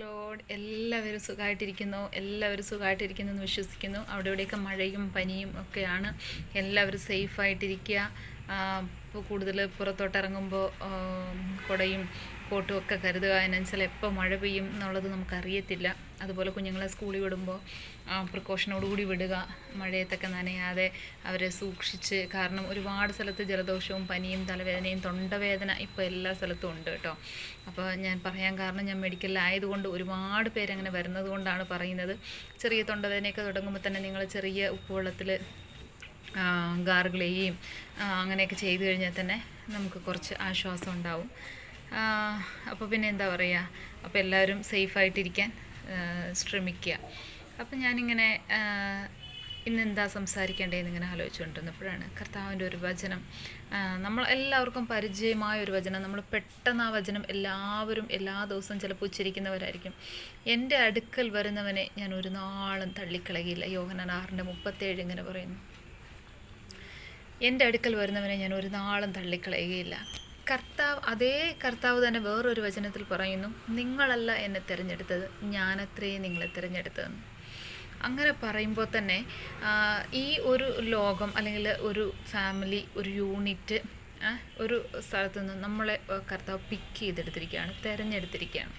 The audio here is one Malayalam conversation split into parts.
ലോഡ് എല്ലാവരും സുഖമായിട്ടിരിക്കുന്നു എല്ലാവരും സുഖമായിട്ടിരിക്കുന്നു എന്ന് വിശ്വസിക്കുന്നു. അവിടെ ഇവിടെയൊക്കെ മഴയും പനിയും ഒക്കെയാണ്. എല്ലാവരും സേഫായിട്ടിരിക്കുക. ഇപ്പോൾ കൂടുതൽ പുറത്തോട്ട് ഇറങ്ങുമ്പോൾ കുടയും കോട്ടും ഒക്കെ കരുതുക. അതിനനുസരിച്ച് എപ്പോൾ മഴ പെയ്യും എന്നുള്ളത് നമുക്കറിയത്തില്ല. അതുപോലെ കുഞ്ഞുങ്ങളെ സ്കൂളിൽ വിടുമ്പോൾ പ്രിക്കോഷനോടുകൂടി വിടുക. മഴയത്തൊക്കെ നനയാതെ അവരെ സൂക്ഷിച്ച് കാരണം ഒരുപാട് സ്ഥലത്ത് ജലദോഷവും പനിയും തലവേദനയും തൊണ്ടവേദന ഇപ്പോൾ എല്ലാ സ്ഥലത്തും ഉണ്ട് കേട്ടോ. അപ്പോൾ ഞാൻ പറയാൻ കാരണം ഞാൻ മെഡിക്കലിലായതുകൊണ്ട് ഒരുപാട് പേരങ്ങനെ വരുന്നത് കൊണ്ടാണ് പറയുന്നത്. ചെറിയ തൊണ്ടവേദനയൊക്കെ തുടങ്ങുമ്പോൾ തന്നെ നിങ്ങൾ ചെറിയ ഉപ്പുവെള്ളത്തിൽ ഗാർഗിൾ ചെയ്യുകയും അങ്ങനെയൊക്കെ ചെയ്തു കഴിഞ്ഞാൽ തന്നെ നമുക്ക് കുറച്ച് ആശ്വാസം ഉണ്ടാവും. അപ്പോൾ പിന്നെ എന്താ പറയുക അപ്പോൾ എല്ലാവരും സേഫായിട്ടിരിക്കാൻ ശ്രമിക്കുക. അപ്പം ഞാനിങ്ങനെ ഇന്ന് എന്താ സംസാരിക്കേണ്ടതെന്ന് ഇങ്ങനെ ആലോചിച്ചുകൊണ്ടിരുന്നപ്പോഴാണ് കർത്താവിന്റെ ഒരു വചനം നമ്മൾ എല്ലാവർക്കും പരിചയമായ ഒരു വചനം നമ്മൾ പെട്ടെന്ന് ആ വചനം എല്ലാവരും എല്ലാ ദിവസവും ചിലപ്പോൾ ഉച്ചരിക്കുന്നവരായിരിക്കും. എന്റെ അടുക്കൽ വരുന്നവനെ ഞാൻ ഒരു നാളും തള്ളിക്കളകില്ല യോഹനാൻ ആറിന്റെ മുപ്പത്തേഴ് ഇങ്ങനെ പറയുന്നു. എന്റെ അടുക്കൽ വരുന്നവനെ ഞാൻ ഒരു നാളും തള്ളിക്കളയുകയില്ല. കർത്താവ് അതേ കർത്താവ് തന്നെ വേറൊരു വചനത്തിൽ പറയുന്നു നിങ്ങളല്ല എന്നെ തിരഞ്ഞെടുത്തത് ഞാനത്രേ നിങ്ങളെ തിരഞ്ഞെടുത്തതെന്ന്. അങ്ങനെ പറയുമ്പോൾ തന്നെ ഈ ഒരു ലോകം അല്ലെങ്കിൽ ഒരു ഫാമിലി ഒരു യൂണിറ്റ് ഒരു സ്ഥലത്ത് നിന്ന് നമ്മളെ കർത്താവ് പിക്ക് ചെയ്തെടുത്തിരിക്കുകയാണ് തിരഞ്ഞെടുത്തിരിക്കുകയാണ്.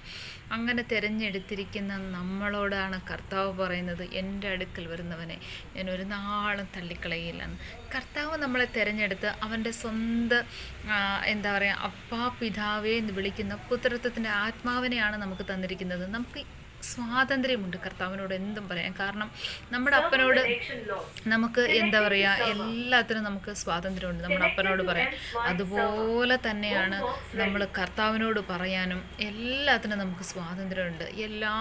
അങ്ങനെ തിരഞ്ഞെടുത്തിരിക്കുന്ന നമ്മളോടാണ് കർത്താവ് പറയുന്നത് എന്റെ അടുക്കൽ വരുന്നവനെ ഞാൻ ഒരു നാളും തള്ളിക്കളയില്ലെന്ന് കർത്താവ് നമ്മളെ തിരഞ്ഞെടുത്ത് അവന്റെ സ്വന്തം എന്താ പറയുക അപ്പാ പിതാവേ എന്ന് വിളിക്കുന്ന പുത്രത്വത്തിന്റെ ആത്മാവിനെയാണ് നമുക്ക് തന്നിരിക്കുന്നത്. നമുക്ക് സ്വാതന്ത്ര്യമുണ്ട് കർത്താവിനോട് എന്തും പറയാം കാരണം നമ്മുടെ അപ്പനോട് നമുക്ക് എന്താ പറയുക എല്ലാത്തിനും നമുക്ക് സ്വാതന്ത്ര്യമുണ്ട്. നമ്മുടെ അപ്പനോട് പറയാം അതുപോലെ തന്നെയാണ് നമ്മൾ കർത്താവിനോട് പറയാനും എല്ലാത്തിനും നമുക്ക് സ്വാതന്ത്ര്യമുണ്ട്. എല്ലാ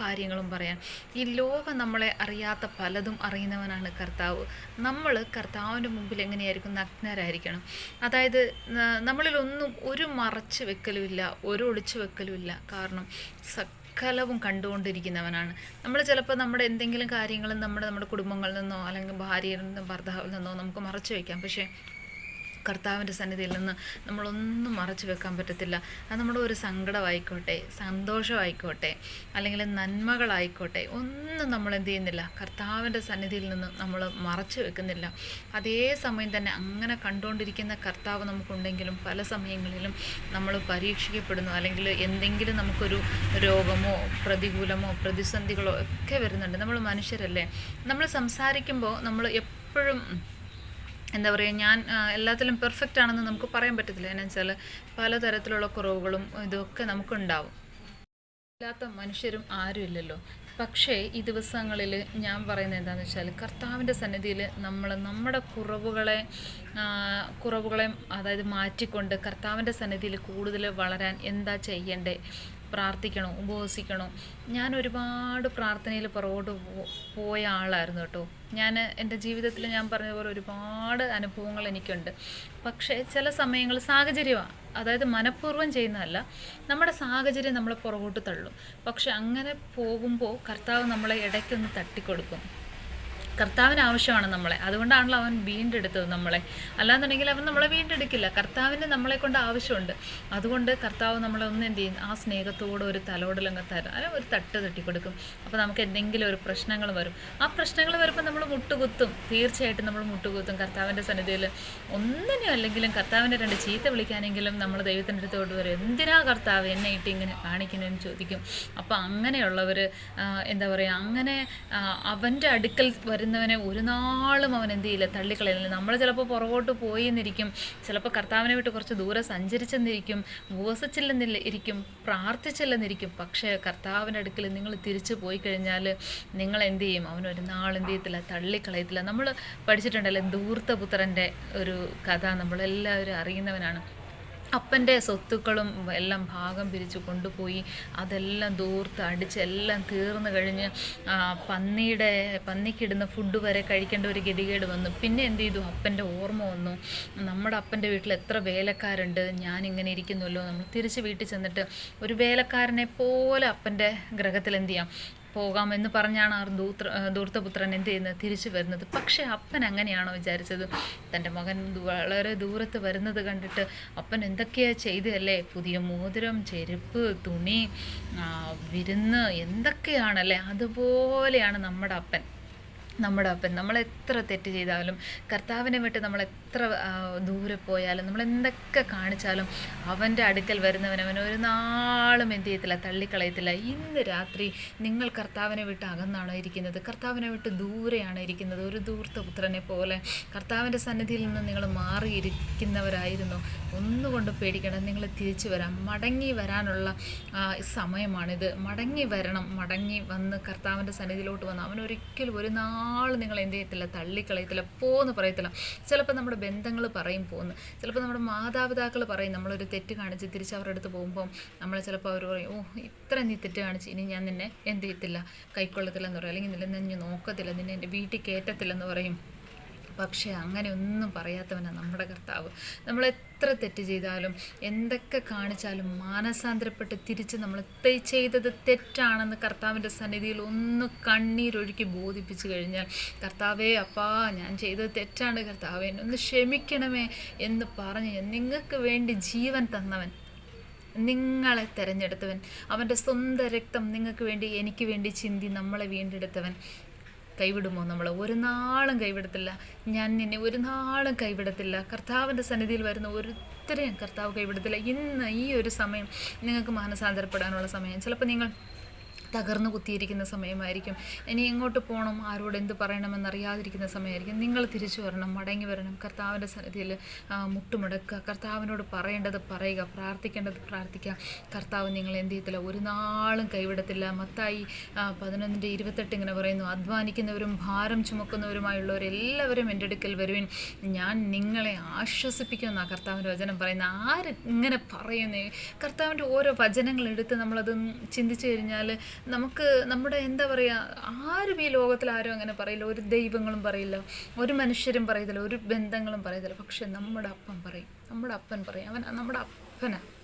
കാര്യങ്ങളും പറയാൻ. ഈ ലോകം നമ്മളെ അറിയാത്ത പലതും അറിയുന്നവനാണ് കർത്താവ്. നമ്മൾ കർത്താവിന്റെ മുമ്പിൽ എങ്ങനെയായിരിക്കും നഗ്നരായിരിക്കണം? അതായത് നമ്മളിലൊന്നും ഒരു മറച്ചു വെക്കലുമില്ല ഒരു ഒളിച്ചു വെക്കലുമില്ല. കാരണം സകലവും കണ്ടുകൊണ്ടിരിക്കുന്നവനാണ്. നമ്മൾ ചിലപ്പോൾ നമ്മുടെ എന്തെങ്കിലും കാര്യങ്ങളും നമ്മുടെ നമ്മുടെ കുടുംബങ്ങളിൽ നിന്നോ അല്ലെങ്കിൽ ഭാര്യയിൽ നിന്നോ ഭർത്താവിൽ നിന്നോ നമുക്ക് മറച്ചു വയ്ക്കാം. പക്ഷേ കർത്താവിന്റെ സന്നിധിയിൽ നിന്ന് നമ്മളൊന്നും മറച്ചു വെക്കാൻ പറ്റത്തില്ല. അത് നമ്മുടെ ഒരു സങ്കടമായിക്കോട്ടെ സന്തോഷമായിക്കോട്ടെ അല്ലെങ്കിൽ നന്മകളായിക്കോട്ടെ ഒന്നും നമ്മൾ എന്ത് ചെയ്യുന്നില്ല. കർത്താവിന്റെ സന്നിധിയിൽ നിന്ന് നമ്മൾ മറച്ചു വെക്കുന്നില്ല. അതേ സമയം തന്നെ അങ്ങനെ കണ്ടുകൊണ്ടിരിക്കുന്ന കർത്താവ് നമുക്കുണ്ടെങ്കിലും പല സമയങ്ങളിലും നമ്മൾ പരീക്ഷിക്കപ്പെടുന്നു. അല്ലെങ്കിൽ എന്തെങ്കിലും നമുക്കൊരു രോഗമോ പ്രതികൂലമോ പ്രതിസന്ധികളോ ഒക്കെ വരുന്നുണ്ട്. നമ്മൾ മനുഷ്യരല്ലേ? നമ്മൾ സംസാരിക്കുമ്പോൾ നമ്മൾ എപ്പോഴും എന്താ പറയുക ഞാൻ എല്ലാത്തിലും പെർഫെക്റ്റ് ആണെന്ന് നമുക്ക് പറയാൻ പറ്റത്തില്ല. എന്നു വെച്ചാൽ പലതരത്തിലുള്ള കുറവുകളും ഇതൊക്കെ നമുക്കുണ്ടാവും. ഇല്ലാത്ത മനുഷ്യരും ആരും ഇല്ലല്ലോ. പക്ഷേ ഈ ദിവസങ്ങളിൽ ഞാൻ പറയുന്നത് എന്താണെന്ന് വെച്ചാൽ കർത്താവിന്റെ സന്നിധിയിൽ നമ്മൾ നമ്മുടെ കുറവുകളെ കുറവുകളെ അതായത് മാറ്റിക്കൊണ്ട് കർത്താവിന്റെ സന്നിധിയിൽ കൂടുതൽ വളരാൻ എന്താ ചെയ്യേണ്ടേ പ്രാർത്ഥിക്കണോ ഉപവസിക്കണോ. ഞാൻ ഒരുപാട് പ്രാർത്ഥനയിൽ പുറകോട്ട് പോയ ആളായിരുന്നു കേട്ടോ. ഞാൻ എന്റെ ജീവിതത്തിൽ ഞാൻ പറഞ്ഞതുപോലെ പോലെ ഒരുപാട് അനുഭവങ്ങൾ എനിക്കുണ്ട്. പക്ഷേ ചില സമയങ്ങൾ സാഹചര്യമാണ് അതായത് മനഃപൂർവം ചെയ്യുന്നതല്ല നമ്മുടെ സാഹചര്യം നമ്മളെ പുറകോട്ട് തള്ളും. പക്ഷെ അങ്ങനെ പോകുമ്പോൾ കർത്താവ് നമ്മളെ ഇടയ്ക്കൊന്ന് തട്ടിക്കൊടുക്കും. കർത്താവിന് ആവശ്യമാണ് നമ്മളെ. അതുകൊണ്ടാണല്ലോ അവൻ വീണ്ടെടുത്തത് നമ്മളെ. അല്ലാന്നുണ്ടെങ്കിൽ അവൻ നമ്മളെ വീണ്ടെടുക്കില്ല. കർത്താവിന് നമ്മളെ കൊണ്ട് ആവശ്യമുണ്ട്. അതുകൊണ്ട് കർത്താവ് നമ്മളെ ഒന്ന് എന്ത് ചെയ്യും? ആ സ്നേഹത്തോടെ ഒരു തലോടലങ്ങ് തരും. അല്ല ഒരു തട്ട് തട്ടിക്കൊടുക്കും. അപ്പോൾ നമുക്ക് എന്തെങ്കിലും ഒരു പ്രശ്നങ്ങൾ വരും. ആ പ്രശ്നങ്ങൾ വരുമ്പോൾ നമ്മൾ മുട്ടുകുത്തും. തീർച്ചയായിട്ടും നമ്മൾ മുട്ടുകുത്തും. കർത്താവിന്റെ സന്നിധിയിൽ ഒന്നിനും അല്ലെങ്കിലും കർത്താവിന്റെ രണ്ട് ചീത്ത വിളിക്കാനെങ്കിലും നമ്മൾ ദൈവത്തിന്റെ അടുത്തോട്ട് വരും. എന്തിനാ കർത്താവ് എന്നെ ഇട്ട് ഇങ്ങനെ കാണിക്കുന്നതെന്ന് ചോദിക്കും. അപ്പോൾ അങ്ങനെയുള്ളവർ എന്താ പറയുക അങ്ങനെ അവന്റെ അടുക്കൽ വരുന്നവനെ ഒരു നാളും അവൻ എന്ത് ചെയ്യില്ല തള്ളിക്കളയില്ല നമ്മൾ ചിലപ്പോൾ പുറകോട്ട് പോയി എന്നിരിക്കും ചിലപ്പോൾ കർത്താവിനെ വിട്ട് കുറച്ച് ദൂരെ സഞ്ചരിച്ചെന്നിരിക്കും ഉപവസിച്ചില്ലെന്നില്ല ഇരിക്കും പ്രാർത്ഥിച്ചില്ലെന്നിരിക്കും. പക്ഷേ കർത്താവിന്റെ അടുക്കൽ നിങ്ങൾ തിരിച്ചു പോയി കഴിഞ്ഞാൽ നിങ്ങൾ എന്ത് ചെയ്യും? അവൻ ഒരു നാൾ എന്ത് ചെയ്യത്തില്ല തള്ളിക്കളയത്തില്ല. നമ്മൾ പഠിച്ചിട്ടുണ്ടല്ലേ ദൂർത്തപുത്രന്റെ ഒരു കഥ. നമ്മളെല്ലാവരും അറിയുന്നവനാണ്. അപ്പന്റെ സ്വത്തുക്കളും എല്ലാം ഭാഗം പിരിച്ച് കൊണ്ടുപോയി അതെല്ലാം ദൂർത്ത് അടിച്ച് എല്ലാം തീർന്നു കഴിഞ്ഞ് പന്നിയുടെ പന്നിക്കിടുന്ന ഫുഡ് വരെ കഴിക്കേണ്ട ഒരു ഗതികേട് വന്നു. പിന്നെ എന്ത് ചെയ്തു? അപ്പന്റെ ഓർമ്മ വന്നു. നമ്മുടെ അപ്പന്റെ വീട്ടിൽ എത്ര വേലക്കാരുണ്ട് ഞാനിങ്ങനെ ഇരിക്കുന്നുവല്ലോ. നമ്മൾ തിരിച്ച് വീട്ടിൽ ചെന്നിട്ട് ഒരു വേലക്കാരനെ പോലെ അപ്പന്റെ ഗ്രഹത്തിൽ എന്ത് ചെയ്യാം? പോകാമെന്ന് പറഞ്ഞാണ് ആ ദൂത്ര ദൂർത്തപുത്രൻ എന്ത് ചെയ്യുന്നത്? തിരിച്ചു വരുന്നത്. പക്ഷേ അപ്പൻ അങ്ങനെയാണോ വിചാരിച്ചത്? തന്റെ മകൻ വളരെ ദൂരത്ത് വരുന്നത് കണ്ടിട്ട് അപ്പൻ എന്തൊക്കെയാ ചെയ്തല്ലേ പുതിയ മോതിരം ചെരുപ്പ് തുണി വിരുന്ന് എന്തൊക്കെയാണല്ലേ? അതുപോലെയാണ് നമ്മുടെ അപ്പൻ. നമ്മുടെ അപ്പൻ നമ്മൾ എത്ര തെറ്റ് ചെയ്താലും കർത്താവിനെ വിട്ട് നമ്മൾ എത്ര ദൂരെ പോയാലും നമ്മൾ എന്തൊക്കെ കാണിച്ചാലും അവന്റെ അടുക്കൽ വരുന്നവൻ അവൻ ഒരു നാളും എന്ത് ചെയ്യത്തില്ല തള്ളിക്കളയത്തില്ല. ഇന്ന് രാത്രി നിങ്ങൾ കർത്താവിനെ വിട്ട് അകന്നാണോ ഇരിക്കുന്നത്? കർത്താവിനെ വിട്ട് ദൂരെയാണ് ഇരിക്കുന്നത്? ഒരു ദൂർത്ത പുത്രനെ പോലെ കർത്താവിന്റെ സന്നിധിയിൽ നിന്ന് നിങ്ങൾ മാറിയിരിക്കുന്നവരായിരുന്നു. ഒന്നുകൊണ്ട് പേടിക്കണം നിങ്ങൾ തിരിച്ചു വരാം. മടങ്ങി വരാനുള്ള സമയമാണിത്. മടങ്ങി വരണം. മടങ്ങി വന്ന് കർത്താവിന്റെ സന്നിധിയിലോട്ട് വന്ന് അവനൊരിക്കലും ഒരു നാൾ നിങ്ങൾ എന്ത് ചെയ്യത്തില്ല തള്ളിക്കളയത്തില്ല പോന്ന് പറയത്തില്ല. ചിലപ്പോൾ നമ്മുടെ ബന്ധങ്ങൾ പറയും പോന്ന് ചിലപ്പോൾ നമ്മുടെ മാതാപിതാക്കൾ പറയും നമ്മളൊരു തെറ്റ് കാണിച്ച് തിരിച്ച് അവരുടെ അടുത്ത് പോകുമ്പോൾ നമ്മൾ ചിലപ്പോൾ അവർ പറയും ഓ ഇത്ര നീ തെറ്റ് കാണിച്ച് ഇനി ഞാൻ നിന്നെ എന്ത് ചെയ്യത്തില്ല കൈക്കൊള്ളത്തില്ലെന്ന് പറയും. അല്ലെങ്കിൽ നിന്നെ ഞാൻ നോക്കത്തില്ല നിന്നെ എന്റെ വീട്ടിൽ കയറ്റത്തില്ലെന്ന് പറയും. പക്ഷേ അങ്ങനെ ഒന്നും പറയാത്തവനാണ് നമ്മുടെ കർത്താവ്. നമ്മൾ എത്ര തെറ്റ് ചെയ്താലും എന്തൊക്കെ കാണിച്ചാലും മാനസാന്തരപ്പെട്ട് തിരിച്ച് നമ്മൾ ചെയ്തത് തെറ്റാണെന്ന് കർത്താവിന്റെ സന്നിധിയിൽ ഒന്ന് കണ്ണീരൊഴുക്കി ബോധിപ്പിച്ചു കഴിഞ്ഞാൽ കർത്താവേ അപ്പാ ഞാൻ ചെയ്തത് തെറ്റാണ്. കർത്താവേ ഒന്ന് ക്ഷമിക്കണമേ എന്ന് പറഞ്ഞ് നിങ്ങൾക്ക് വേണ്ടി ജീവൻ തന്നവൻ നിങ്ങളെ തിരഞ്ഞെടുത്തവൻ അവന്റെ സ്വന്തം രക്തം നിങ്ങൾക്ക് വേണ്ടി എനിക്ക് വേണ്ടി ചിന്തി നമ്മളെ വീണ്ടെടുത്തവൻ. കൈവിടുമോ നമ്മൾ ഒരു നാളും കൈവിടത്തില്ല. ഞാൻ നിന്നെ ഒരു നാളും കൈവിടത്തില്ല. കർത്താവിന്റെ സന്നിധിയിൽ വരുന്ന ഒരുത്തരെയും കർത്താവ് കൈവിടത്തില്ല. ഇന്ന് ഈ ഒരു സമയം നിങ്ങൾക്ക് മാനസാന്തരപ്പെടാനുള്ള സമയം. ചിലപ്പോൾ നിങ്ങൾ തകർന്നു കുത്തിയിരിക്കുന്ന സമയമായിരിക്കും. ഇനി എങ്ങോട്ട് പോകണം ആരോട് എന്ത് പറയണമെന്നറിയാതിരിക്കുന്ന സമയമായിരിക്കും. നിങ്ങൾ തിരിച്ചു വരണം മടങ്ങി വരണം. കർത്താവിന്റെ സന്നിധിയിൽ മുട്ടുമുടക്കുക. കർത്താവിനോട് പറയേണ്ടത് പറയുക. പ്രാർത്ഥിക്കേണ്ടത് പ്രാർത്ഥിക്കുക. കർത്താവ് നിങ്ങൾ എന്ത് ചെയ്യത്തില്ല? ഒരു നാളും കൈവിടത്തില്ല. മത്തായി പതിനൊന്നിന്റെ ഇരുപത്തെട്ട് ഇങ്ങനെ പറയുന്നു. അധ്വാനിക്കുന്നവരും ഭാരം ചുമക്കുന്നവരുമായുള്ളവരെല്ലാവരും എന്റെ അടുക്കൽ വരുവിൻ. ഞാൻ നിങ്ങളെ ആശ്വസിപ്പിക്കുമെന്നാണ് കർത്താവിന്റെ വചനം പറയുന്നത്. ആര് ഇങ്ങനെ പറയുന്നേ? കർത്താവിന്റെ ഓരോ വചനങ്ങൾ എടുത്ത് നമ്മളത് ചിന്തിച്ചു കഴിഞ്ഞാൽ നമുക്ക് നമ്മുടെ എന്താ പറയുക ആരും ഈ ലോകത്തിൽ ആരും അങ്ങനെ പറയില്ല. ഒരു ദൈവങ്ങളും പറയില്ല. ഒരു മനുഷ്യരും പറയത്തില്ല. ഒരു ബന്ധങ്ങളും പറയത്തില്ല. പക്ഷെ നമ്മുടെ അപ്പൻ പറയും. നമ്മുടെ അപ്പൻ പറയും. അവൻ നമ്മുടെ അപ്പനാണ്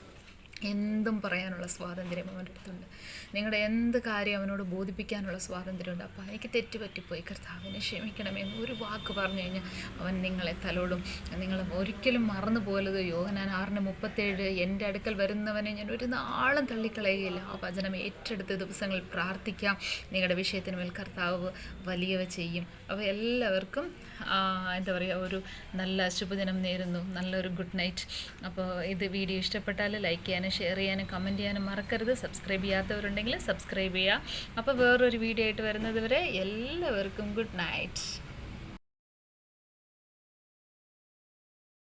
എന്തും പറയാനുള്ള സ്വാതന്ത്ര്യം അവന്റെ അടുത്തുണ്ട്. നിങ്ങളുടെ എന്ത് കാര്യം അവനോട് ബോധിപ്പിക്കാനുള്ള സ്വാതന്ത്ര്യമുണ്ട് അപ്പോൾ എനിക്ക് തെറ്റ് പറ്റിപ്പോയി കർത്താവിനെ ക്ഷമിക്കണമേ എന്ന് ഒരു വാക്ക് പറഞ്ഞു കഴിഞ്ഞാൽ അവൻ നിങ്ങളെ തലോടും. നിങ്ങൾ ഒരിക്കലും മറന്നു പോലത് യോഹനാൻ ആറിന് മുപ്പത്തേഴ് എന്റെ അടുക്കൽ വരുന്നവനെ ഞാൻ ഒരു നാളും തള്ളിക്കളയുകയില്ല. ആ വചനം ഏറ്റെടുത്ത ദിവസങ്ങളിൽ പ്രാർത്ഥിക്കാം. നിങ്ങളുടെ വിഷയത്തിന് മേൽ കർത്താവ് വലിയവ ചെയ്യും. അപ്പോൾ എല്ലാവർക്കും എന്താ പറയുക ഒരു നല്ല ശുഭദിനം നേരുന്നു. നല്ലൊരു ഗുഡ് നൈറ്റ്. അപ്പോൾ ഇത് വീഡിയോ ഇഷ്ടപ്പെട്ടാൽ ലൈക്ക് ചെയ്യാനും ഷെയർ ചെയ്യാനും കമന്റ് ചെയ്യാനും മറക്കരുത്. സബ്സ്ക്രൈബ് ചെയ്യാത്തവരുണ്ടെങ്കിൽ സബ്സ്ക്രൈബ് ചെയ്യുക. അപ്പോൾ വേറൊരു വീഡിയോ ആയിട്ട് വരുന്നത് വരെ എല്ലാവർക്കും ഗുഡ് നൈറ്റ്